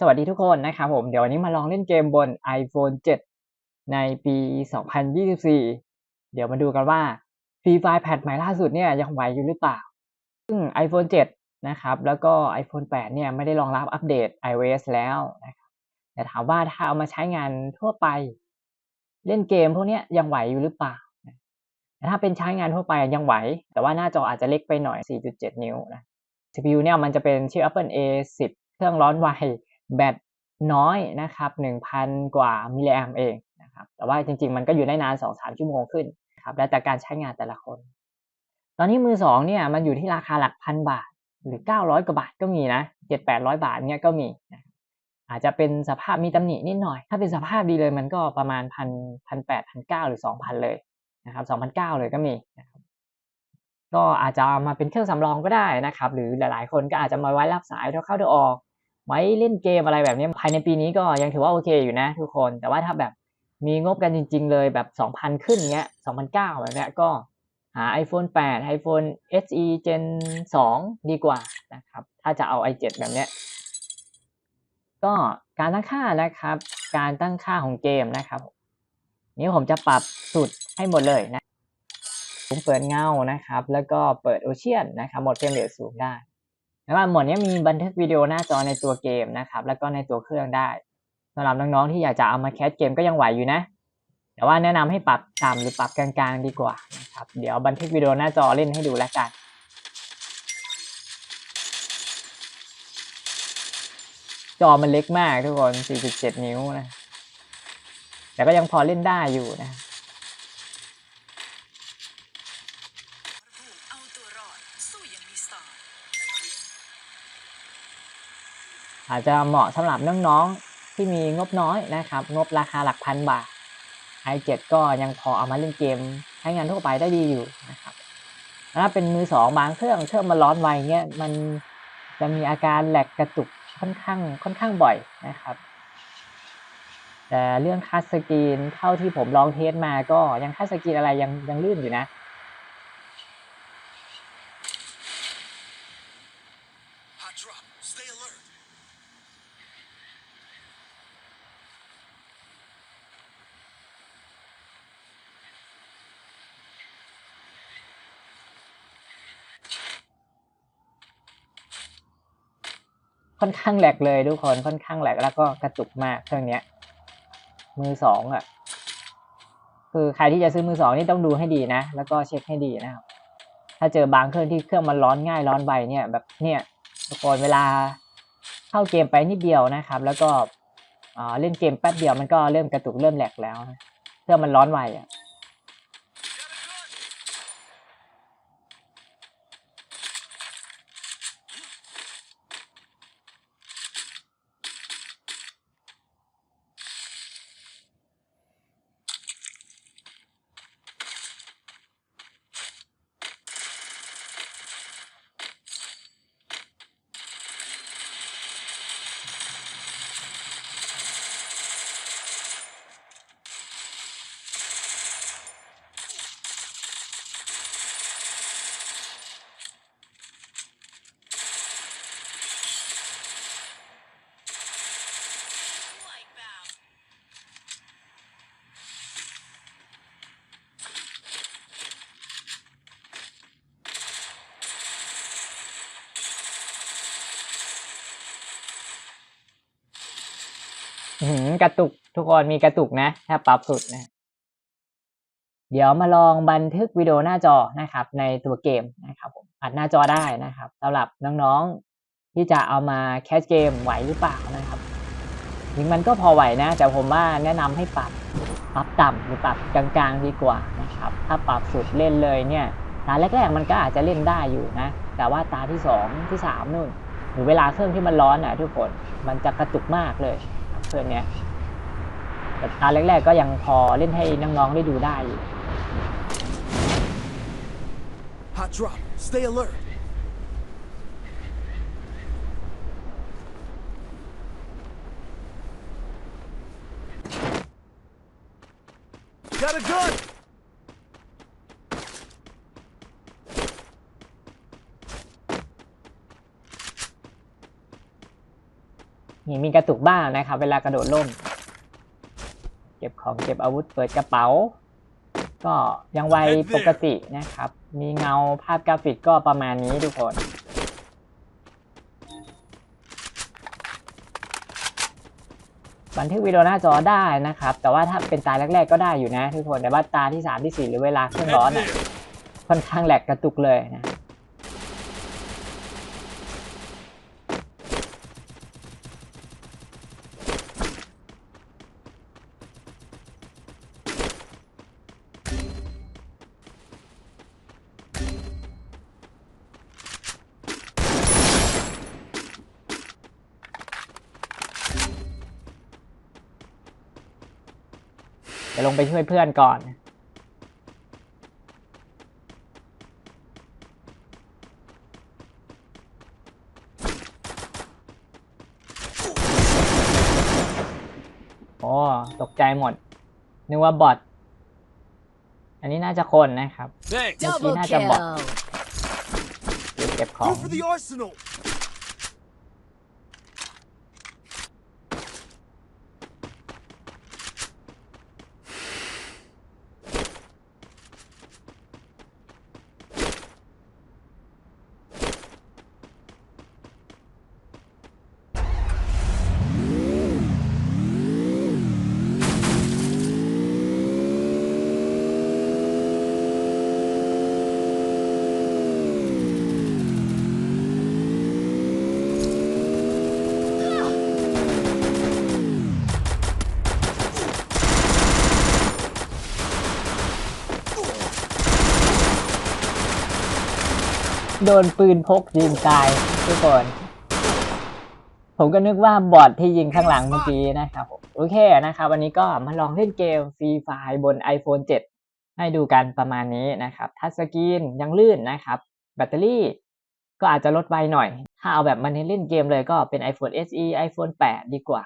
สวัสดีทุกคนนะครับผม เดี๋ยววันนี้มาลองเล่นเกมบน iPhone 7 ในปี 2024 เดี๋ยวมาดูกันว่า Free Fire แพทใหม่ล่าสุดเนี่ยยังไหวอยู่หรือเปล่า ซึ่ง iPhone 7 นะครับ แล้วก็ iPhone 8 เนี่ยไม่ได้รองรับอัปเดต iOS แล้วนะครับแต่ถามว่าถ้าเอามาใช้งานทั่วไป เล่นเกมพวกนี้ยังไหวอยู่หรือเปล่าแต่ถ้าเป็นใช้งานทั่วไปยังไหว แต่ว่าหน้าจออาจจะเล็กไปหน่อย 4.7 นิ้วนะ CPU เนี่ยมันจะเป็นชิป Apple A10 เครื่องร้อนไว แบตน้อยนะครับ 1,000 กว่ามิลลิแอมเองนะครับแต่ว่าจริง ๆ มันก็อยู่ได้นาน 2-3 ชั่วโมงขึ้นครับแล้วแต่การใช้งานแต่ละคน ตอนนี้มือสองเนี่ยมันอยู่ที่ราคาหลักพันบาท หรือ 900 กว่าบาทก็มีนะ 7-800 บาทเนี่ยก็มีนะอาจจะเป็นสภาพมีตำหนินิดหน่อย ถ้าเป็นสภาพดีเลยมันก็ประมาณพันพันแปดพันเก้าหรือสองพันเลยนะครับสองพันเก้าเลยก็มีนะครับก็อาจจะมาเป็นเครื่องสำรองก็ได้นะครับ หรือหลายๆ คนก็อาจจะมาไว้รับสายเท่าเข้าเท่าออก ไว้เล่นเกมอะไรแบบนี้ภายในปีนี้ก็ยังถือว่าโอเคอยู่นะทุกคน แต่ว่าถ้าแบบมีงบกันจริง ๆ เลยแบบ 2,000 ขึ้นเงี้ย2,009แบบเนี้ยก็หา iPhone 8 iPhone SE Gen 2 ดีกว่านะครับ ถ้าจะเอา i7 แบบเนี้ยก็การตั้งค่านะครับ การตั้งค่าของเกมนะครับ นี้ผมจะปรับสุดให้หมดเลยนะ ผมเปิดเงานะครับ แล้วก็เปิดโอเชียนนะครับหมดเฟรมเรทสูงได้ แล้วก็หมดนี้มีบันทึกวิดีโอหน้าจอในตัวเกมนะครับ แล้วก็ในตัวเครื่องได้สำหรับน้องๆที่อยากจะเอามาแคสเกมก็ยังไหวอยู่นะ แต่ว่าแนะนำให้ปรับต่ำหรือปรับกลางๆดีกว่านะครับ เดี๋ยวบันทึกวิดีโอหน้าจอเล่นให้ดูแล้วกันจอมันเล็กมากทุกคน 4.7 นิ้วนะ แต่ก็ยังพอเล่นได้อยู่นะ ผู้เอาตัวรอดสู้อย่างมีสไตล์ อาจจะเหมาะสำหรับน้องๆที่มีงบน้อยนะครับ งบราคาหลักพันบาท i7 ก็ยังพอเอามาเล่นเกมใช้งานทั่วไปได้ดีอยู่นะครับถ้าเป็นมือสองบางเครื่องเครื่องมันร้อนไวเงี้ยมันจะมีอาการแหลกกระตุกค่อนข้างค่อนข้างบ่อยนะครับแต่เรื่องคัสสกรีนเท่าที่ผมลองเทสมาก็ยังคัสสกรีนอะไรยังยังลื่นอยู่นะ ค่อนข้างแหลกเลยทุกคนค่อนข้างแหลกแล้วก็กระตุกมากเครื่องเนี้ย มือสองอะ คือใครที่จะซื้อมือสองนี่ต้องดูให้ดีนะ แล้วก็เช็คให้ดีนะครับ ถ้าเจอบางเครื่องที่เครื่องมันร้อนง่ายร้อนไวเนี่ย แบบเนี่ยทุกคนเวลาเข้าเกมไปนิดเดียวนะครับ แล้วก็อ่าเล่นเกมแป๊บเดียวมันก็เริ่มกระตุกเริ่มแหลกแล้วนะเครื่องมันร้อนไวอะ กระตุกทุกคนมีกระตุกนะ ถ้าปรับสุดนะ เดี๋ยวมาลองบันทึกวิดีโอหน้าจอนะครับ ในตัวเกมนะครับผมอัดหน้าจอได้นะครับสำหรับน้องๆที่จะเอามาแคสเกมไหวหรือเปล่านะครับจริงมันก็พอไหวนะ แต่ผมว่าแนะนำให้ปรับปรับต่ำหรือปรับกลางๆดีกว่านะครับ ถ้าปรับสุดเล่นเลยเนี่ยตาแรกๆมันก็อาจจะเล่นได้อยู่นะ แต่ว่าตาที่สองที่สามนู่น หรือเวลาเครื่องที่มันร้อนอะทุกคน มันจะกระตุกมากเลย เครื่องเนี้ยแต่ตาแรกๆก็ยังพอเล่นให้น้องๆได้ดูได้อยู่ Hot drop. Stay alert. Got a gun! นี่มีกระตุกบ้างนะครับ เวลากระโดดล่ม เก็บของเก็บอาวุธเปิดกระเป๋า ก็ยังไวปกตินะครับ มีเงาภาพกราฟิกก็ประมาณนี้ทุกคนบันทึกวิดีโอหน้าจอได้นะครับ แต่ว่าถ้าเป็นตาแรก ๆ ก็ได้อยู่นะทุกคนแต่ว่าตาที่ 3 ที่ 4 หรือเวลาเครื่องร้อน Head อะ there. ค่อนข้างแหลกกระตุกเลยนะ ดี๋ยวลงไปช่วยเพื่อนก่อน โอ้ตกใจหมด นึกว่าบอท อันนี้น่าจะคนนะครับ Thanks. Double Double Naked bot. kill. เก็บเก็บของ โดนปืนพกยิงตายทุกคน ผมก็นึกว่าบอทที่ยิงข้างหลังเมื่อกี้นะครับ โอเคนะครับวันนี้ก็มาลองเล่นเกมฟรีไฟบน iPhone 7 ให้ดูกันประมาณนี้นะครับ ทัชสกรีนยังลื่นนะครับ แบตเตอรี่ก็อาจจะลดไวหน่อย ถ้าเอาแบบมาเน้นเล่นเกมเลยก็เป็น iPhone SE iPhone 8 ดีกว่า